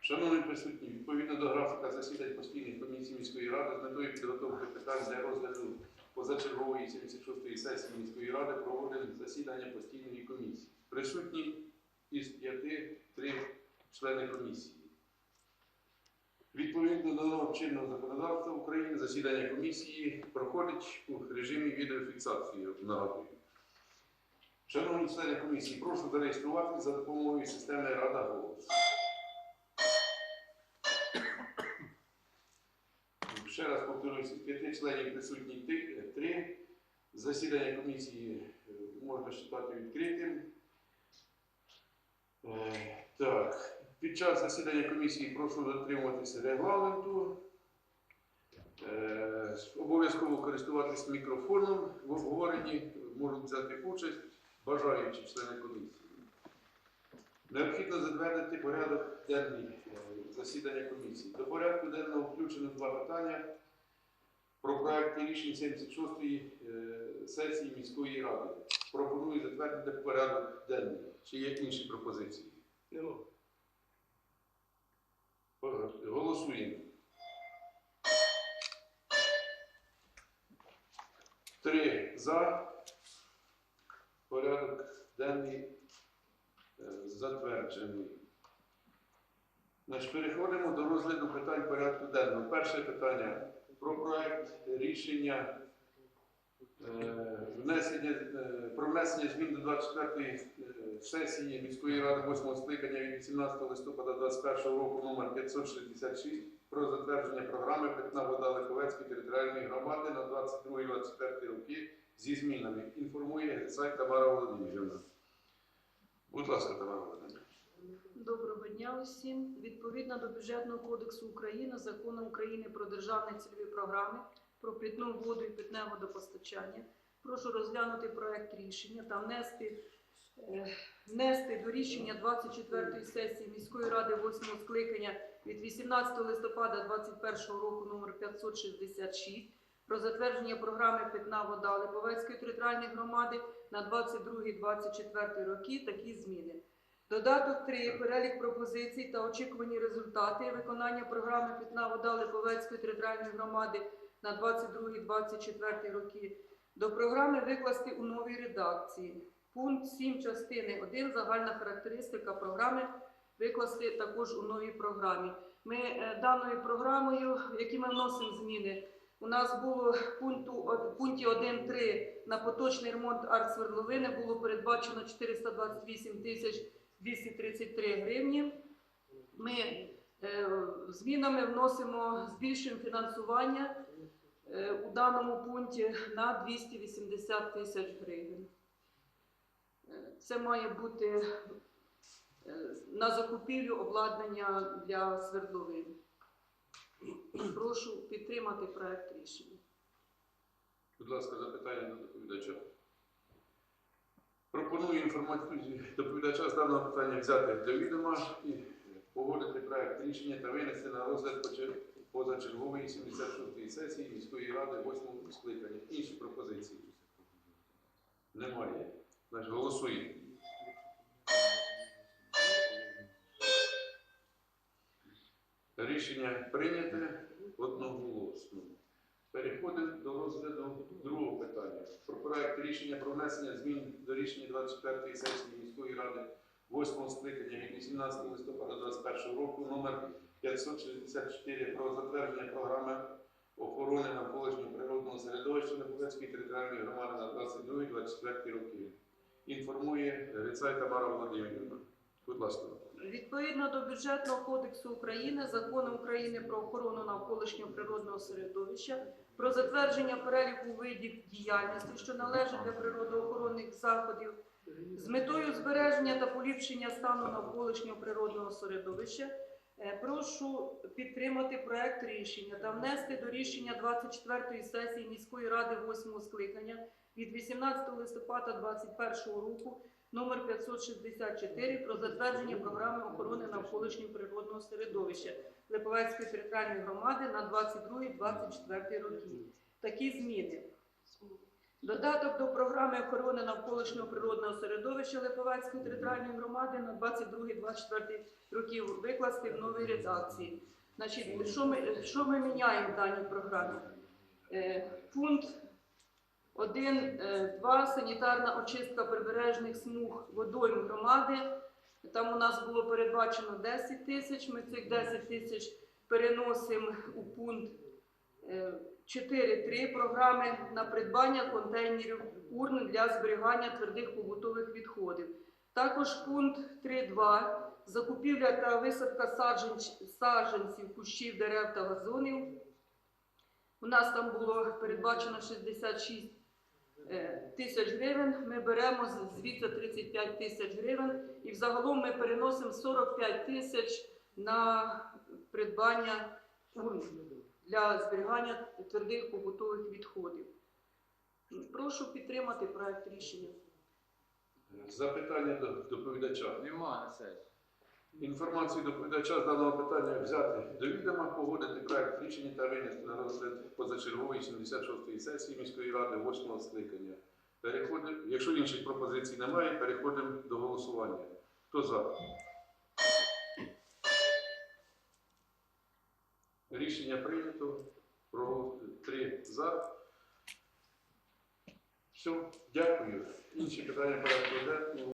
Шановні присутні, відповідно до графіка засідань постійних комісій міської ради з метою підготовки питань для розгляду позачергової 76-ї сесії міської ради проводимо засідання постійної комісії. Присутні із п'яти три члени комісії. Відповідно до чинного законодавства України засідання комісії проходить у режимі відеофіксації. Нагадую. Шановні члени комісії, прошу зареєструватися за допомогою системи Рада голос. Ще раз повторююся, п'яти членів присутні три. Засідання комісії е, можна вважати відкритим. Е, Так, під час засідання комісії прошу дотримуватися регламенту. Е, Обов'язково користуватись мікрофоном в обговоренні, можуть взяти участь бажаючі члени комісії. Необхідно затвердити порядок денний е, засідання комісії. До порядку денного включено два питання про проект рішень 76-ї е, сесії міської ради. Пропоную затвердити порядок денний. Чи є інші пропозиції? Нема. Голосуємо. Три за. Порядок денний е, затверджений. Значить, переходимо до розгляду питань порядку денного. Перше питання про проект рішення внесення, е, про внесення змін до 24-ї е, сесії міської ради 8 скликання від 18 листопада 2021 року номер 566 про затвердження програми Питна вода Липовецької територіальної громади на 22-24 роки зі змінами. Інформує Грицай Тамара Володимирівна. Будь ласка, Тамара Володимирівна. Доброго дня усім. Відповідно до бюджетного кодексу України, закону України про державні цільові програми, про питну воду і питне водопостачання. Прошу розглянути проект рішення та внести, е, внести до рішення 24-ї сесії міської ради 8 скликання від 18 листопада 2021 року номер 566 про затвердження програми Питна вода Липовецької територіальної громади на 22-24 роки такі зміни. Додаток 3. Перелік пропозицій та очікувані результати виконання програми Питна вода Липовецької територіальної громади на 22-24 роки. До програми викласти у новій редакції. Пункт 7 частини 1. Загальна характеристика програми викласти також у новій програмі. Ми е, даною програмою, в які ми вносимо зміни, у нас було пункту, пункті 1.3 на поточний ремонт артсвердловини було передбачено 428 тисяч 233 гривні. Ми е, змінами вносимо збільшуємо фінансування у даному пункті на 280 тисяч гривень. Е, Це має бути е, на закупівлю обладнання для свердловин. Прошу підтримати проект рішення. Будь ласка, запитання до доповідача. Пропоную інформацію доповідача з даного питання взяти для відома і погодити проект рішення та винести на розгляд почер- позачергової 76-ї сесії міської ради 8 скликання. Інші пропозиції? Немає. Значить, голосуємо. Рішення прийняте одноголосно. Переходимо до розгляду другого питання. Про проект рішення про внесення змін до рішення 24-ї сесії міської ради 8 скликання від 18 листопада 2021 року номер 564 про затвердження програми охорони навколишнього природного середовища Липовецької територіальної громади на 22-24 роки. Інформує Грицай Тамара Володимирівна. Будь ласка. Відповідно до бюджетного кодексу України, закону України про охорону навколишнього природного середовища, про затвердження переліку видів діяльності, що належать для природоохоронних заходів, з метою збереження та поліпшення стану навколишнього природного середовища, прошу підтримати проект рішення та внести до рішення 24-ї сесії міської ради 8 скликання від 18 листопада 2021 року номер 564 про затвердження програми охорони навколишнього природного середовища Липовецької територіальної громади на 22-24 роки. такі зміни. Додаток до програми охорони навколишнього природного середовища Липовецької територіальної громади на 22-24 років викласти в новій редакції. Значить, що ми, що ми міняємо в даній програмі? Е, пункт 1, 2, санітарна очистка прибережних смуг водойм громади. Там у нас було передбачено 10 тисяч. Ми цих 10 тисяч переносимо у пункт е, 4.3 програми на придбання контейнерів урн для зберігання твердих побутових відходів. Також пункт 3.2 закупівля та висадка саджанців, кущів, дерев та газонів. У нас там було передбачено 66 е, тисяч гривень. Ми беремо звідси 35 тисяч гривень і взагалом ми переносимо 45 тисяч на придбання урн для зберігання твердих побутових відходів. Прошу підтримати проект рішення. Запитання до доповідача. Нема на. Інформацію доповідача з даного питання взяти до відома, погодити проект рішення та винести на розгляд позачергової 76-ї сесії міської ради 8 скликання. Переходимо, якщо інших пропозицій немає, переходимо до голосування. Хто за? Рішення прийнято. Про три за. Все, дякую. Інші питання порядку.